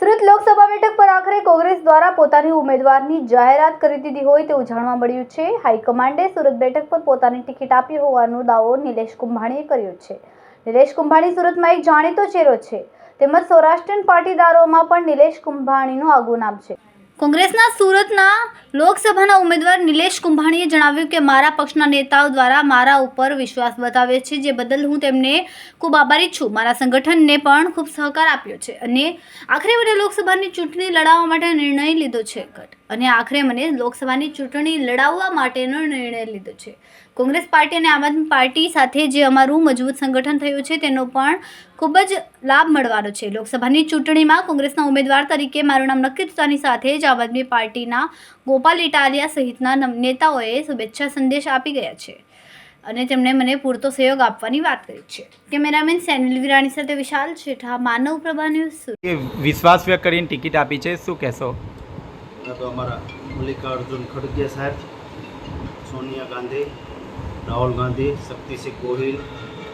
બેઠક પર આખરે કોંગ્રેસ દ્વારા પોતાની ઉમેદવારની જાહેરાત કરી દીધી હોય તેવું જાણવા મળ્યું છે. હાઈકમાન્ડે સુરત બેઠક પર પોતાની ટિકિટ આપી હોવાનો દાવો નિલેશ કુંભાણીએ કર્યો છે. નિલેશ કુંભાણી સુરતમાં એક જાણીતો ચહેરો છે. તેમજ સૌરાષ્ટ્રીયન પાટીદારોમાં પણ નિલેશ કુંભાણીનું આગવું નામ છે. કોંગ્રેસના સુરતના લોકસભાના ઉમેદવાર નિલેશ કુંભાણીએ જણાવ્યું કે મારા પક્ષના નેતાઓ દ્વારા મારા ઉપર વિશ્વાસ બતાવ્યો છે, જે બદલ હું તેમને ખૂબ આભારી છું. મારા સંગઠનને પણ ખૂબ સહકાર આપ્યો છે અને આખરે મને લોકસભાની ચૂંટણી લડાવવા માટે નિર્ણય લીધો છે. અને આખરે મને લોકસભાની ચૂંટણી લડાવવા માટેનો નિર્ણય લીધો છે. કોંગ્રેસ પાર્ટી અને આમ આદમી પાર્ટી સાથે જે અમારું મજબૂત સંગઠન થયું છે તેનો પણ ખૂબ જ લાભ મળવાનો છે. લોકસભાની ચૂંટણીમાં કોંગ્રેસના ઉમેદવાર તરીકે મારું નામ નક્કી થતાની સાથે જ આમ આદમી પાર્ટીના ગોપાલ ઇટાલિયા સહિતના નેતાઓએ શુભેચ્છા સંદેશ આપી ગયા છે અને તેમણે મને પૂરતો સહયોગ આપવાની વાત કરી છે. કેમેરામેન સેનિલ વિરાણી સાથે વિશાલ છેઠા માનવ પ્રભા ન્યૂઝ વિશ્વાસ વ્યક્ત કરીને ટિકિટ આપી છે શું કહેશો? અમારા મલ્લિકાર્જુન ખડગે સાહેબ સોનિયા ગાંધી રાહુલ ગાંધી, શક્તિસિંહ ગોહિલ,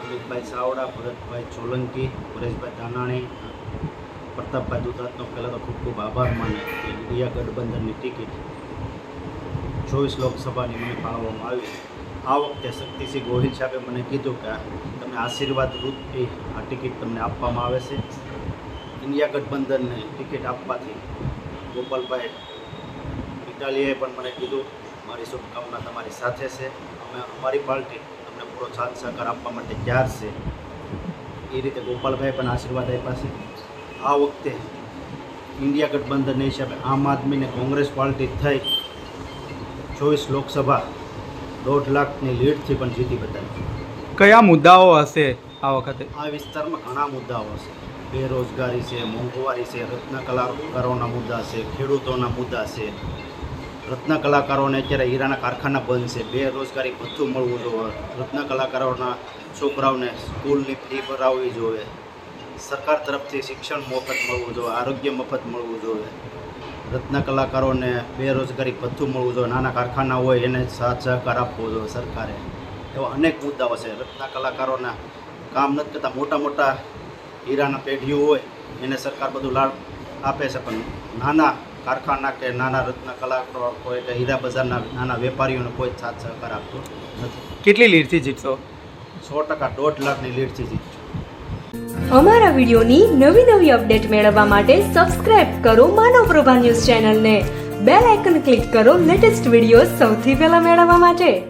અમિતભાઈ ચાવડા, ભરતભાઈ સોલંકી, પરેશભાઈ દાનાણી પ્રતાપભાઈ દુધાતનો પહેલાં તો ખૂબ ખૂબ આભાર માને કે ઇન્ડિયા ગઠબંધનની ટિકિટ ચોવીસ લોકસભાની મને ફાળવવામાં આવી. આ વખતે શક્તિસિંહ ગોહિલ સાહેબે મને કીધું કે તમને આશીર્વાદ રૂપથી આ ટિકિટ તમને આપવામાં આવે છે. ઇન્ડિયા ગઠબંધનને ટિકિટ આપવાથી ગોપાલભાઈ ઇટાલીએ પણ મને કીધું મારી શુભકામના તમારી સાથે છે. અમે અમારી પાર્ટી તમને પૂરો સાથ સહકાર આપવા માટે તૈયાર છે. એ રીતે ગોપાલભાઈ પણ આશીર્વાદ આપ્યા છે. આ વખતે ઇન્ડિયા ગઠબંધનના હિસાબે આમ આદમીને કોંગ્રેસ પાર્ટી થઈ. ચોવીસ લોકસભા દોઢ લાખની લીડથી પણ જીતી બતાવી. કયા મુદ્દાઓ હશે આ વખતે? આ વિસ્તારમાં ઘણા મુદ્દાઓ હશે. બેરોજગારી છે મોંઘવારી છે રત્ન કલાકારોના મુદ્દા છે ખેડૂતોના મુદ્દા છે. રત્ન કલાકારોને અત્યારે હીરાના કારખાના બંધ છે. બેરોજગારી ભથ્થું મળવું જોઈએ રત્ન કલાકારોના છોકરાઓને સ્કૂલની ફી ભરાવવી જોઈએ સરકાર તરફથી શિક્ષણ મફત મળવું જોઈએ આરોગ્ય મફત મળવું જોઈએ રત્ન કલાકારોને બેરોજગારી ભથ્થું મળવું જોઈએ નાના કારખાના હોય એને સાથ સહકાર આપવો જોઈએ સરકારે. એવા અનેક મુદ્દાઓ છે. રત્ન કલાકારોના કામ નથી કરતા. મોટા મોટા હીરાના પેઢીઓ હોય એને સરકાર બધું લાભ આપે છે. પણ નાના કારખાના કે નાના રત્ન કલાકારો હોય કે હીરા બજારના નાના વેપારીઓને કોઈ જ સાથ સહકાર આપતો નથી. કેટલી લીડથી જીતશો? સો ટકા દોઢ લાખની લીડથી જીતશો અમારા વિડીયોની નવી નવી અપડેટ મેળવવા માટે સબસ્ક્રાઇબ કરો માનવ પ્રભા ન્યૂઝ ચેનલને. બેલ આઇકન ક્લિક કરો લેટેસ્ટ વીડિયો સૌથી પહેલા મેળવવા માટે.